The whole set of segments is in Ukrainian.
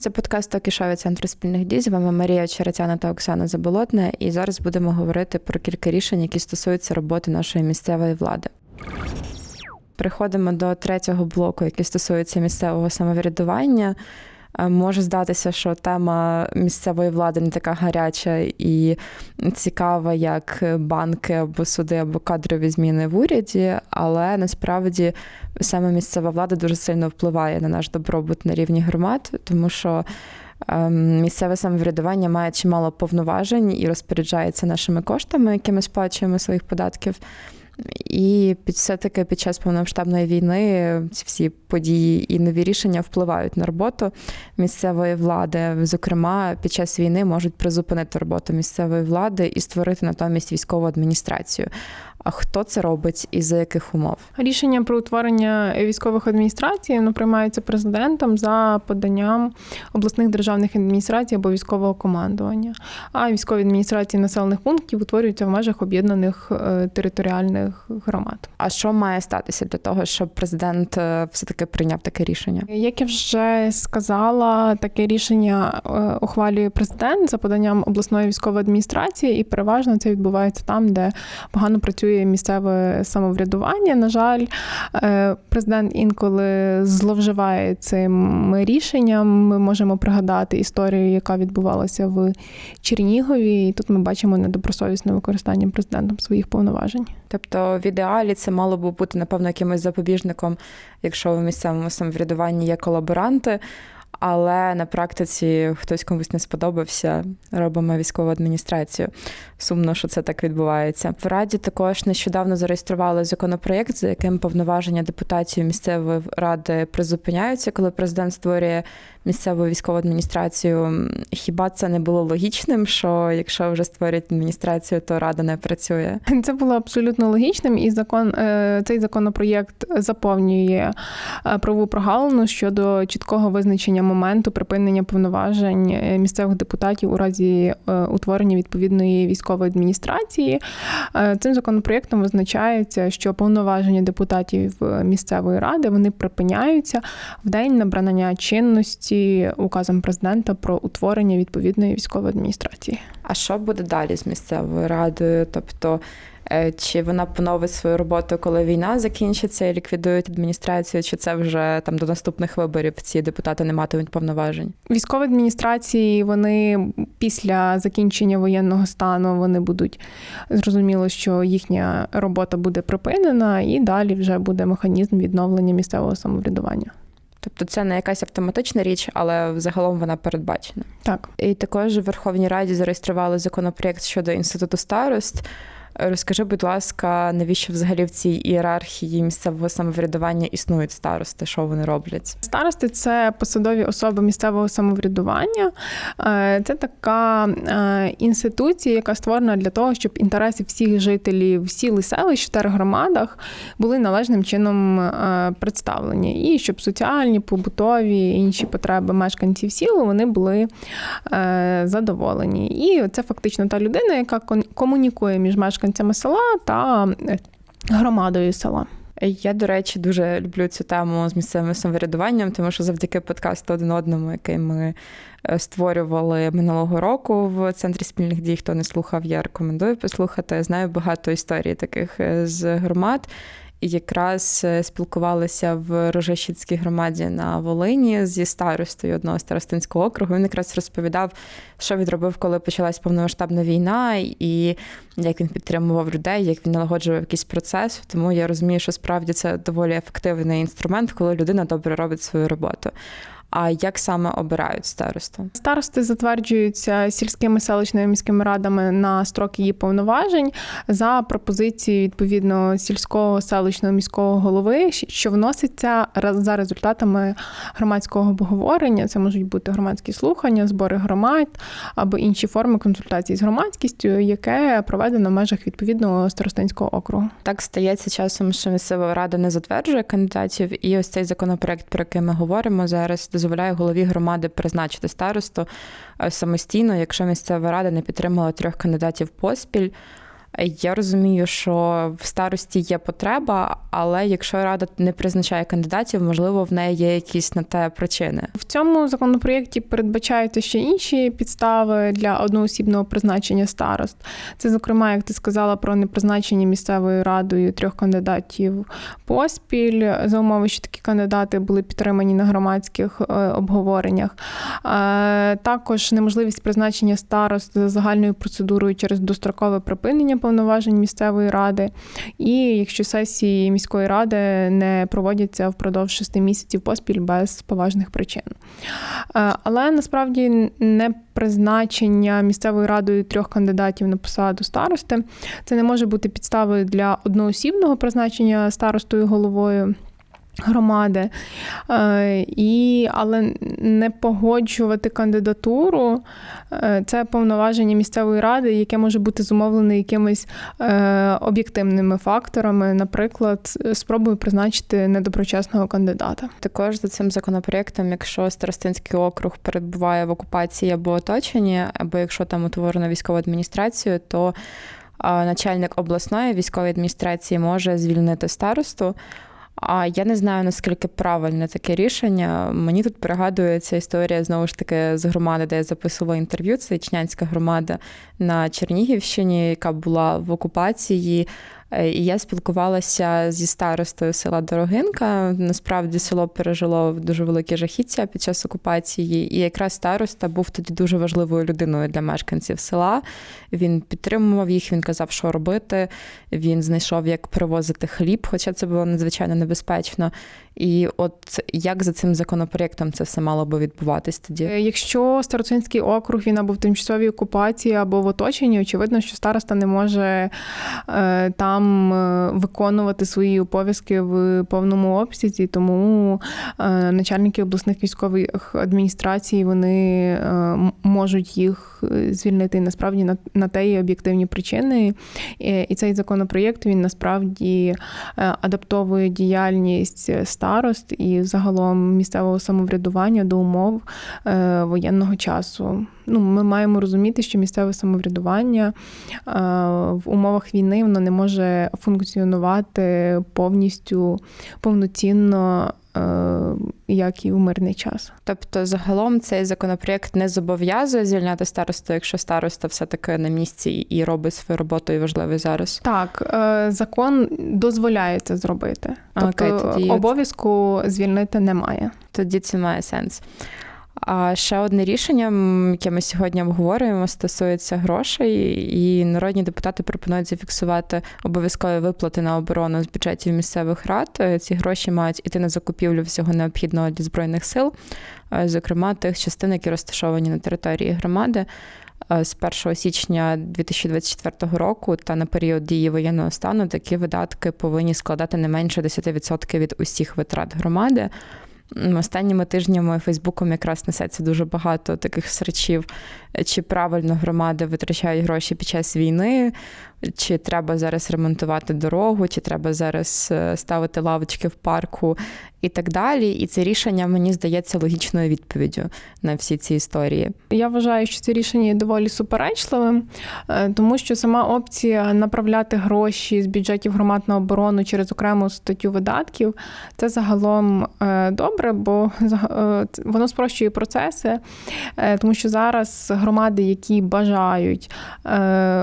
Це подкаст Токішові центру спільних дій. З вами Марія Черетяна та Оксана Заболотна. І зараз будемо говорити про кілька рішень, які стосуються роботи нашої місцевої влади. Переходимо до третього блоку, який стосується місцевого самоврядування. Е, може здатися, що тема місцевої влади не така гаряча і цікава, як банки або суди, або кадрові зміни в уряді, але насправді саме місцева влада дуже сильно впливає на наш добробут на рівні громад, тому що. ем, Місцеве самоврядування має чимало повноважень і розпоряджається нашими коштами, які ми сплачуємо своїх податків. І під все-таки під час повномасштабної війни ці всі події і нові рішення впливають на роботу місцевої влади. Зокрема, під час війни можуть призупинити роботу місцевої влади і створити натомість військову адміністрацію. А хто це робить і за яких умов? Рішення про утворення військових адміністрацій воно приймається президентом за поданням обласних державних адміністрацій або військового командування. А військові адміністрації населених пунктів утворюються в межах об'єднаних е, територіальних громад. А що має статися для того, щоб президент е, все-таки прийняв таке рішення? Як я вже сказала, таке рішення е, ухвалює президент за поданням обласної військової адміністрації, і переважно це відбувається там, де погано працює місцеве самоврядування. На жаль, е, президент інколи зловживає цим рішенням. Ми можемо пригадати історію, яка відбувалася в Чернігові. І тут ми бачимо недобросовісне використання президентом своїх повноважень. Тобто, в ідеалі це мало би бути напевно якимось запобіжником, якщо в місцевому самоврядуванні є колаборанти. Але на практиці хтось комусь не сподобався, робимо військову адміністрацію. Сумно, що це так відбувається. В раді також нещодавно зареєстрували законопроєкт, за яким повноваження депутатів місцевої ради призупиняються, коли президент створює місцеву військову адміністрацію. Хіба це не було логічним? Що якщо вже створюють адміністрацію, то рада не працює? Це було абсолютно логічним, і закон е, цей законопроєкт заповнює е, правову прогалину щодо чіткого визначення моменту припинення повноважень е, місцевих депутатів у разі утворення відповідної військової адміністрації. Цим законопроєктом визначається, що повноваження депутатів місцевої ради вони припиняються в день набрання чинності указом президента про утворення відповідної військової адміністрації. А що буде далі з місцевою радою? Тобто, е, чи вона поновить свою роботу, коли війна закінчиться і ліквідують адміністрацію, чи це вже там до наступних виборів ці депутати не матимуть повноважень? Військові адміністрації вони після закінчення воєнного стану вони будуть зрозуміло, що їхня робота буде припинена, і далі вже буде механізм відновлення місцевого самоврядування. Тобто це не якась автоматична річ, але взагалом вона передбачена. Так. І також в Верховній Раді зареєстрували законопроєкт щодо інституту старост. Розкажи, будь ласка, навіщо взагалі в цій ієрархії місцевого самоврядування існують старости? Що вони роблять? Старости це посадові особи місцевого самоврядування. Е, це така е, інституція, яка створена для того, щоб інтереси всіх жителів сіл і селищ в тергромадах були належним чином е, представлені, і щоб соціальні, побутові інші потреби мешканців сіл вони були задоволені. І це фактично та людина, яка комунікує між мешканцями мешканцями села та е, громадою села. Я, до речі, дуже люблю цю тему з місцевим самоврядуванням, тому що завдяки подкасту один одному, який ми е, створювали минулого року в центрі спільних дій, хто не слухав, я рекомендую послухати. Знаю багато історій таких е, з громад якраз е, спілкувалися в Рожещицькій громаді на Волині зі старостою одного старостинського округу. Він якраз розповідав, що він робив, коли почалась повномасштабна війна, і як він підтримував людей, як він налагоджував якийсь процес. Тому я розумію, що справді це доволі ефективний інструмент, коли людина добре робить свою роботу. А як саме обирають старосту? Старости затверджуються сільськими селищними міськими радами на строки її повноважень за пропозицією відповідно сільського селищного міського голови, що вноситься за результатами громадського обговорення. Це можуть бути громадські слухання, збори громад або інші форми консультацій з громадськістю, яке проведено в межах відповідного старостинського округу. Так стається часом, що місцева рада не затверджує кандидатів, і ось цей законопроект, про який ми говоримо зараз дозволяє голові громади призначити старосту е, самостійно, якщо місцева рада не підтримала трьох кандидатів поспіль. Я розумію, що в старості є потреба, але якщо рада не призначає кандидатів, можливо, в неї є якісь на те причини. В цьому законопроєкті передбачаються ще інші підстави для одноосібного призначення старост. Це, зокрема, як ти сказала, про непризначення місцевою радою трьох кандидатів поспіль за умови, що такі кандидати були підтримані на громадських е, обговореннях. Е, Також неможливість призначення старост за загальною процедурою через дострокове припинення повноважень місцевої ради, і якщо сесії міської ради не проводяться впродовж шести місяців поспіль без поважних причин. Але насправді не призначення місцевою радою трьох кандидатів на посаду старости це не може бути підставою для одноосібного призначення старостою головою. Громади, Е, і, але не погоджувати кандидатуру е, це повноваження місцевої ради, яке може бути зумовлене якимись е, об'єктивними факторами, наприклад, спробою призначити недоброчесного кандидата. Також за цим законопроєктом, якщо Старостинський округ перебуває в окупації або оточенні, або якщо там утворено військову адміністрацію, то начальник обласної військової адміністрації може звільнити старосту. А я не знаю наскільки правильне таке рішення. Мені тут пригадується історія знову ж таки з громади, де я записувала інтерв'ю. Це Ічнянська громада на Чернігівщині, яка була в окупації. Е, І я спілкувалася зі старостою села Дорогинка. Насправді село пережило дуже велике жахіття під час окупації, і якраз староста був тоді дуже важливою людиною для мешканців села. Він підтримував їх, він казав, що робити. Він знайшов, як привозити хліб, хоча це було надзвичайно небезпечно. І от як за цим законопроєктом це все мало би відбуватись тоді? Е, Якщо Староцинський округ він або в тимчасовій окупації, або в оточенні, очевидно, що староста не може е, там е, виконувати свої обов'язки в повному обсязі, тому е, начальники обласних військових адміністрацій вони е, можуть їх звільнити насправді на, те є об'єктивні причини. І, цей законопроєкт він насправді адаптовує діяльність старост і загалом місцевого самоврядування до умов воєнного часу. Ну, ми маємо розуміти, що місцеве самоврядування е, в умовах війни воно не може функціонувати повністю повноцінно. е, Як і в мирний час, Тобто, загалом цей законопроєкт не зобов'язує звільняти старосту, якщо староста все-таки на місці і робить свою роботу і важливий зараз. так е, закон дозволяє це зробити. Тобто Окей, тоді- обов'язку звільнити немає. Тоді це має сенс. А ще одне рішення, яке ми сьогодні обговорюємо, стосується грошей, і народні депутати пропонують зафіксувати обов'язкові виплати на оборону з бюджетів місцевих рад. Е, Ці гроші мають іти на закупівлю всього необхідного для збройних сил, е, зокрема тих частин, які розташовані на території громади. Е, З 1 січня 2024 року та на період дії воєнного стану такі видатки повинні складати не менше 10% від усіх витрат громади. Останніми тижнями Фейсбуком якраз несеться дуже багато таких срачів, чи правильно громади витрачають гроші під час війни, чи треба зараз ремонтувати дорогу, чи треба зараз е, ставити лавочки в парку і так далі. І це рішення мені здається логічною відповіддю на всі ці історії. Я вважаю, що це рішення є доволі суперечливим, е, тому що сама опція направляти гроші з бюджетів громад на оборону через окрему статтю видатків це загалом е, добре, бо воно спрощує процеси, тому що зараз громади, які бажають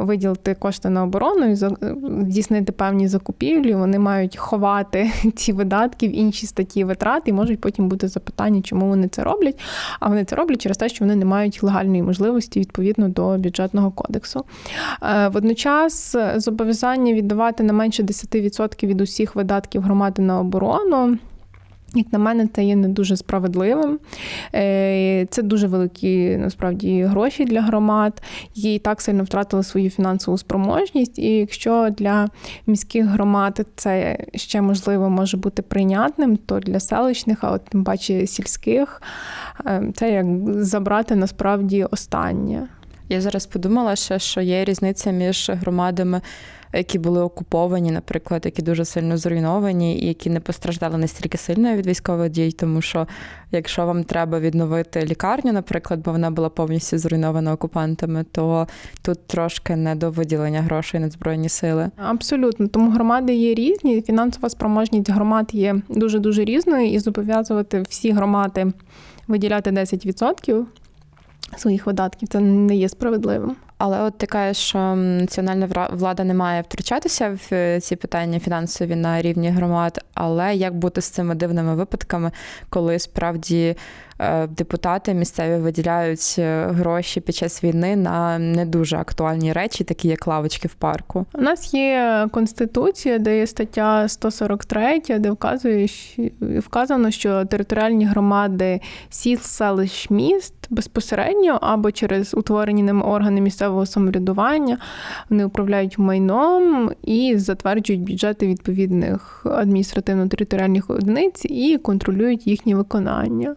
виділити кошти на оборону і за- здійснити певні закупівлі, вони мають ховати ці видатки в інші статті витрат і можуть потім бути запитання, чому вони це роблять. А вони це роблять через те, що вони не мають легальної можливості відповідно до бюджетного кодексу. Е, Водночас е, зобов'язання віддавати не менше 10% від усіх видатків громади на оборону. Як на мене, це є не дуже справедливим. Е, Це дуже великі насправді гроші для громад, які і так сильно втратили свою фінансову спроможність. І якщо для міських громад це ще можливо може бути прийнятним, то для селищних, а от тим паче сільських, е, це як забрати насправді останнє. Я зараз подумала ще, що є різниця між громадами які були окуповані, наприклад, які дуже сильно зруйновані, і які не постраждали настільки сильно від військових дій, тому що якщо вам треба відновити лікарню, наприклад, бо вона була повністю зруйнована окупантами, то тут трошки не до виділення грошей на збройні сили. Абсолютно, тому громади є різні. Фінансова спроможність громад є дуже дуже різною, і зобов'язувати всі громади виділяти 10% своїх видатків це не є справедливим. Але от ти кажеш, що національна влада не має втручатися в е, ці питання фінансові на рівні громад. Але як бути з цими дивними випадками, коли справді депутати місцеві виділяють е, гроші під час війни на не дуже актуальні речі, такі як лавочки в парку? У нас є конституція, де є стаття 143, де вказує, що- вказано, що територіальні громади сіл, селищ, міст безпосередньо або через утворені ними органи місцевого самоврядування вони управляють майном і затверджують бюджети відповідних адміністративно-територіальних одиниць і контролюють їхнє виконання.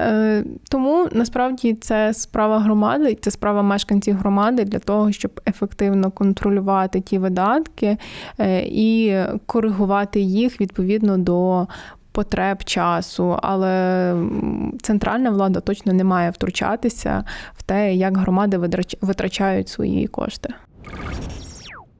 Е, Тому насправді це справа громади, це справа мешканців громади для того, щоб ефективно контролювати ті видатки е, і коригувати їх відповідно до потреб часу. Але центральна влада точно не має втручатися в те, як громади витрачають свої кошти.